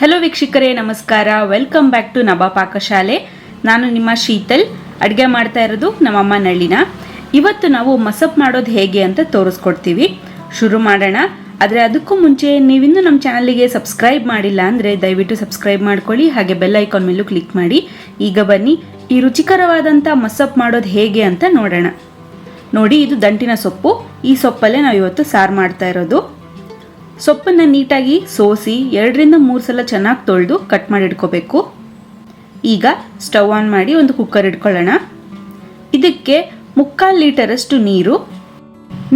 Hello ವೀಕ್ಷಕರೇ, ನಮಸ್ಕಾರ. Welcome back to ನಬಾ ಪಾಕಶಾಲೆ ನಾನು ನಿಮ್ಮ ಶೀತಲ್. ಅಡುಗೆ ಮಾಡ್ತಾ ಇರೋದು ನಮ್ಮಮ್ಮ ನಳ್ಳಿನ ಇವತ್ತು ನಾವು ಮಸಪ್ ಮಾಡೋದು ಹೇಗೆ ಅಂತ ತೋರಿಸ್ಕೊಡ್ತೀವಿ. ಶುರು ಮಾಡೋಣ. ಆದರೆ ಅದಕ್ಕೂ ಮುಂಚೆ ನೀವಿನ್ನೂ ನಮ್ಮ ಚಾನಲಿಗೆ ಸಬ್ಸ್ಕ್ರೈಬ್ ಮಾಡಿಲ್ಲ ಅಂದರೆ ದಯವಿಟ್ಟು ಸಬ್ಸ್ಕ್ರೈಬ್ ಮಾಡ್ಕೊಳ್ಳಿ, ಹಾಗೆ ಬೆಲ್ ಐಕಾನ್ ಮೇಲೂ ಕ್ಲಿಕ್ ಮಾಡಿ. ಈಗ ಬನ್ನಿ, ಈ ರುಚಿಕರವಾದಂಥ ಮಸಪ್ ಮಾಡೋದು ಹೇಗೆ ಅಂತ ನೋಡೋಣ. ನೋಡಿ, ಇದು ದಂಟಿನ ಸೊಪ್ಪು. ಈ ಸೊಪ್ಪಲ್ಲೇ ನಾವು ಇವತ್ತು ಸಾರು ಮಾಡ್ತಾ ಇರೋದು. ಸೊಪ್ಪನ್ನು ನೀಟಾಗಿ ಸೋಸಿ ಎರಡರಿಂದ ಮೂರು ಸಲ ಚೆನ್ನಾಗಿ ತೊಳೆದು ಕಟ್ ಮಾಡಿ ಇಟ್ಕೋಬೇಕು. ಈಗ ಸ್ಟವ್ ಆನ್ ಮಾಡಿ ಒಂದು ಕುಕ್ಕರ್ ಇಟ್ಕೊಳ್ಳೋಣ. ಇದಕ್ಕೆ ಮುಕ್ಕಾಲು ಲೀಟರಷ್ಟು ನೀರು.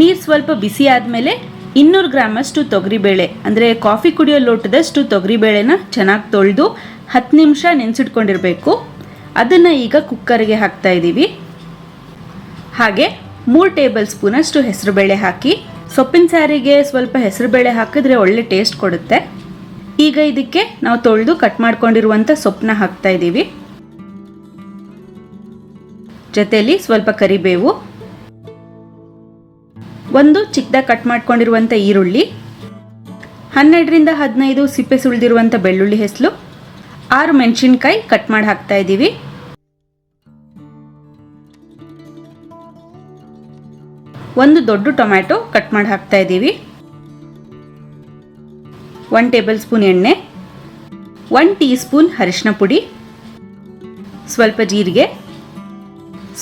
ನೀರು ಸ್ವಲ್ಪ ಬಿಸಿ ಆದಮೇಲೆ ಇನ್ನೂರು ಗ್ರಾಮಷ್ಟು ತೊಗರಿಬೇಳೆ, ಅಂದರೆ ಕಾಫಿ ಕುಡಿಯೋ ಲೋಟದಷ್ಟು ತೊಗರಿಬೇಳೆನ ಚೆನ್ನಾಗಿ ತೊಳೆದು ಹತ್ತು ನಿಮಿಷ ನೆನೆಸಿಟ್ಕೊಂಡಿರಬೇಕು. ಅದನ್ನು ಈಗ ಕುಕ್ಕರ್ಗೆ ಹಾಕ್ತಾ ಇದ್ದೀವಿ ಹಾಗೆ ಮೂರು ಟೇಬಲ್ ಸ್ಪೂನಷ್ಟು ಹೆಸರುಬೇಳೆ ಹಾಕಿ. ಸೊಪ್ಪಿನ ಸಾರಿಗೆ ಸ್ವಲ್ಪ ಹೆಸರುಬೇಳೆ ಹಾಕಿದ್ರೆ ಒಳ್ಳೆ ಟೇಸ್ಟ್ ಕೊಡುತ್ತೆ. ಈಗ ಇದಕ್ಕೆ ನಾವು ತೊಳೆದು ಕಟ್ ಮಾಡ್ಕೊಂಡಿರುವಂಥ ಸೊಪ್ಪನ್ನ ಹಾಕ್ತಾ ಇದ್ದೀವಿ ಜೊತೆಯಲ್ಲಿ ಸ್ವಲ್ಪ ಕರಿಬೇವು. ಒಂದು ಚಿಕ್ಕದಾಗಿ ಕಟ್ ಮಾಡ್ಕೊಂಡಿರುವಂಥ ಈರುಳ್ಳಿ. ಹನ್ನೆರಡರಿಂದ ಹದಿನೈದು ಸಿಪ್ಪೆ ಸುಳಿದಿರುವಂಥ ಬೆಳ್ಳುಳ್ಳಿ ಹೆಸಲು. ಆರು ಮೆಣಸಿನ್ಕಾಯಿ ಕಟ್ ಮಾಡಿ ಹಾಕ್ತಾ ಇದ್ದೀವಿ ಒಂದು ದೊಡ್ಡ ಟೊಮ್ಯಾಟೊ ಕಟ್ ಮಾಡಿ ಹಾಕ್ತಾ ಇದ್ದೀವಿ. ಒನ್ ಟೇಬಲ್ ಸ್ಪೂನ್ ಎಣ್ಣೆ ಒನ್ ಟೀ ಸ್ಪೂನ್ ಅರಿಶಿನ ಪುಡಿ, ಸ್ವಲ್ಪ ಜೀರಿಗೆ,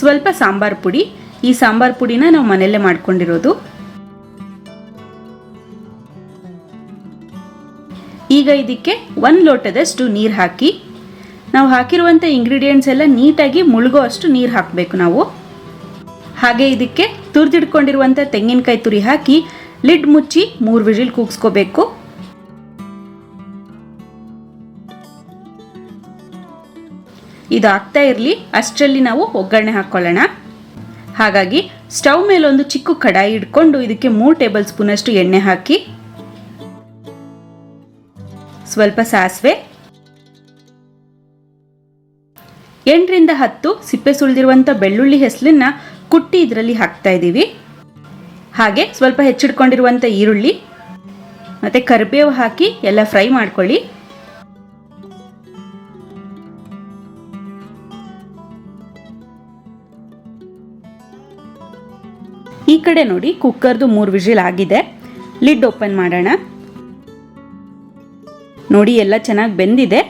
ಸ್ವಲ್ಪ ಸಾಂಬಾರ್ ಪುಡಿ. ಈ ಸಾಂಬಾರ್ ಪುಡಿನ ನಾವು ಮನೆಯಲ್ಲೇ ಮಾಡ್ಕೊಂಡಿರೋದು. ಈಗ ಇದಕ್ಕೆ ಒಂದು ಲೋಟದಷ್ಟು ನೀರು ಹಾಕಿ, ನಾವು ಹಾಕಿರುವಂಥ ಇಂಗ್ರೀಡಿಯೆಂಟ್ಸ್ ಎಲ್ಲ ನೀಟಾಗಿ ಮುಳುಗೋ ಅಷ್ಟು ನೀರು ಹಾಕಬೇಕು ನಾವು. ಹಾಗೆ ಇದಕ್ಕೆ ತುರಿದಿಡ್ಕೊಂಡಿರುವಂಥ ತೆಂಗಿನಕಾಯಿ ತುರಿ ಹಾಕಿ ಲಿಡ್ ಮುಚ್ಚಿ ಮೂರು ವಿಜಿಲ್ ಕೂಗಿಸ್ಕೋಬೇಕು. ಇದು ಆಗ್ತಾ ಇರಲಿ, ಅಷ್ಟರಲ್ಲಿ ನಾವು ಒಗ್ಗರಣೆ ಹಾಕ್ಕೊಳ್ಳೋಣ. ಹಾಗಾಗಿ ಸ್ಟವ್ ಮೇಲೆ ಒಂದು ಚಿಕ್ಕ ಕಡಾಯಿ ಇಟ್ಕೊಂಡು ಇದಕ್ಕೆ ಮೂರು ಟೇಬಲ್ ಸ್ಪೂನಷ್ಟು ಎಣ್ಣೆ ಹಾಕಿ, ಸ್ವಲ್ಪ ಸಾಸಿವೆ, ಎಂಟರಿಂದ ಹತ್ತು ಸಿಪ್ಪೆ ಸುಳಿದಿರುವಂಥ ಬೆಳ್ಳುಳ್ಳಿ ಹೆಸಲನ್ನ ಕುಟ್ಟಿ ಇದರಲ್ಲಿ ಹಾಕ್ತಾ ಇದ್ದೀವಿ. ಹಾಗೆ ಸ್ವಲ್ಪ ಹೆಚ್ಚಿಡ್ಕೊಂಡಿರುವಂಥ ಈರುಳ್ಳಿ, ಮತ್ತು ಕರಿಬೇವು ಹಾಕಿ ಎಲ್ಲ ಫ್ರೈ ಮಾಡ್ಕೊಳ್ಳಿ. ಈ ಕಡೆ ನೋಡಿ ಕುಕ್ಕರ್ದು ಮೂರು ವಿಜಿಲ್ ಆಗಿದೆ. ಲಿಡ್ ಓಪನ್ ಮಾಡೋಣ. ನೋಡಿ ಎಲ್ಲ ಚೆನ್ನಾಗಿ ಬೆಂದಿದೆ.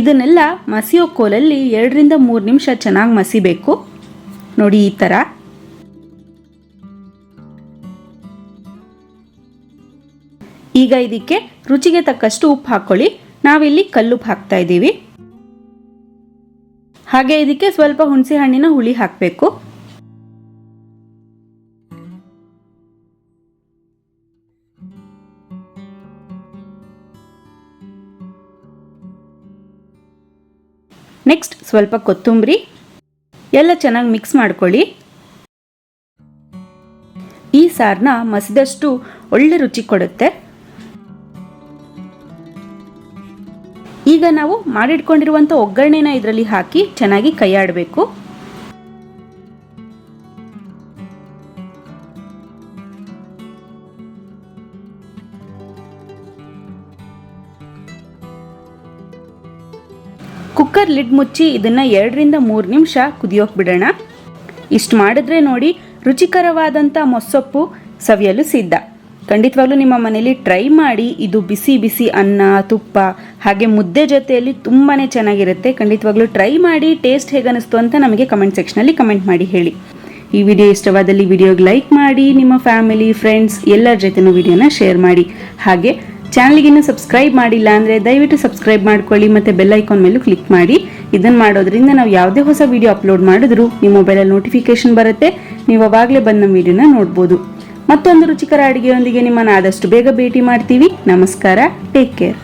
ಇದನ್ನೆಲ್ಲ ಮಸಿಯೋ ಕೋಲಲ್ಲಿ ಎರಡರಿಂದ ಮೂರು ನಿಮಿಷ ಚೆನ್ನಾಗಿ ಮಸಿಬೇಕು. ನೋಡಿ ಈ ಥರ ಈಗ ಇದಕ್ಕೆ ರುಚಿಗೆ ತಕ್ಕಷ್ಟು ಉಪ್ಪು ಹಾಕ್ಕೊಳ್ಳಿ ನಾವಿಲ್ಲಿ ಕಲ್ಲುಪ್ಪು ಹಾಕ್ತಾ ಇದ್ದೀವಿ. ಹಾಗೆ ಇದಕ್ಕೆ ಸ್ವಲ್ಪ ಹುಣಸೆ ಹಣ್ಣಿನ ಹುಳಿ ಹಾಕಬೇಕು. ನೆಕ್ಸ್ಟ್ ಸ್ವಲ್ಪ ಕೊತ್ತಂಬರಿ. ಎಲ್ಲ ಚೆನ್ನಾಗಿ ಮಿಕ್ಸ್ ಮಾಡ್ಕೊಳ್ಳಿ. ಈ ಸಾರನ್ನ ಮಸಿದಷ್ಟು ಒಳ್ಳೆ ರುಚಿ ಕೊಡುತ್ತೆ. ಈಗ ನಾವು ಮಾಡಿಟ್ಕೊಂಡಿರುವಂಥ ಒಗ್ಗರಣೆನ ಇದರಲ್ಲಿ ಹಾಕಿ ಚೆನ್ನಾಗಿ ಕೈಯಾಡಬೇಕು. ಕುಕ್ಕರ್ ಲಿಡ್ ಮುಚ್ಚಿ ಇದನ್ನು ಎರಡರಿಂದ ಮೂರು ನಿಮಿಷ ಕುದಿಯೋಕೆ ಬಿಡೋಣ ಇಷ್ಟು ಮಾಡಿದ್ರೆ ನೋಡಿ ರುಚಿಕರವಾದಂಥ ಮೊಸೊಪ್ಪು ಸವಿಯಲು ಸಿದ್ಧ. ಖಂಡಿತವಾಗ್ಲೂ ನಿಮ್ಮ ಮನೇಲಿ ಟ್ರೈ ಮಾಡಿ, ಇದು ಬಿಸಿ ಬಿಸಿ ಅನ್ನ, ತುಪ್ಪ, ಹಾಗೆ ಮುದ್ದೆ ಜೊತೆಯಲ್ಲಿ ತುಂಬಾ ಚೆನ್ನಾಗಿರುತ್ತೆ. ಖಂಡಿತವಾಗ್ಲೂ ಟ್ರೈ ಮಾಡಿ, ಟೇಸ್ಟ್ ಹೇಗೆ ಅನ್ನಿಸ್ತು ಅಂತ ನಮಗೆ ಕಮೆಂಟ್ ಸೆಕ್ಷನಲ್ಲಿ ಕಮೆಂಟ್ ಮಾಡಿ ಹೇಳಿ. ಈ ವಿಡಿಯೋ ಇಷ್ಟವಾದಲ್ಲಿ ವಿಡಿಯೋಗೆ ಲೈಕ್ ಮಾಡಿ, ನಿಮ್ಮ ಫ್ಯಾಮಿಲಿ, ಫ್ರೆಂಡ್ಸ್ ಎಲ್ಲರ ಜೊತೆನೂ ವಿಡಿಯೋನ ಶೇರ್ ಮಾಡಿ. ಹಾಗೆ ಚಾನಲ್ಗೆ ಇನ್ನೂ ಸಬ್ಸ್ಕ್ರೈಬ್ ಮಾಡಿಲ್ಲ ಅಂದರೆ ದಯವಿಟ್ಟು ಸಬ್ಸ್ಕ್ರೈಬ್ ಮಾಡ್ಕೊಳ್ಳಿ ಮತ್ತು ಬೆಲ್ ಐಕಾನ್ ಮೇಲೂ ಕ್ಲಿಕ್ ಮಾಡಿ. ಇದನ್ನು ಮಾಡೋದ್ರಿಂದ ನಾವು ಯಾವುದೇ ಹೊಸ ವಿಡಿಯೋ ಅಪ್ಲೋಡ್ ಮಾಡಿದ್ರೂ ನಿಮ್ಮ ಮೊಬೈಲಲ್ಲಿ ನೋಟಿಫಿಕೇಶನ್ ಬರುತ್ತೆ. ನೀವು ಅವಾಗಲೇ ಬಂದ ನಮ್ಮ ವಿಡಿಯೋನ ನೋಡ್ಬೋದು. ಮತ್ತೊಂದು ರುಚಿಕರ ಅಡುಗೆಯೊಂದಿಗೆ ನಿಮ್ಮನ್ನು ಆದಷ್ಟು ಬೇಗ ಭೇಟಿ ಮಾಡ್ತೀವಿ. ನಮಸ್ಕಾರ. Take care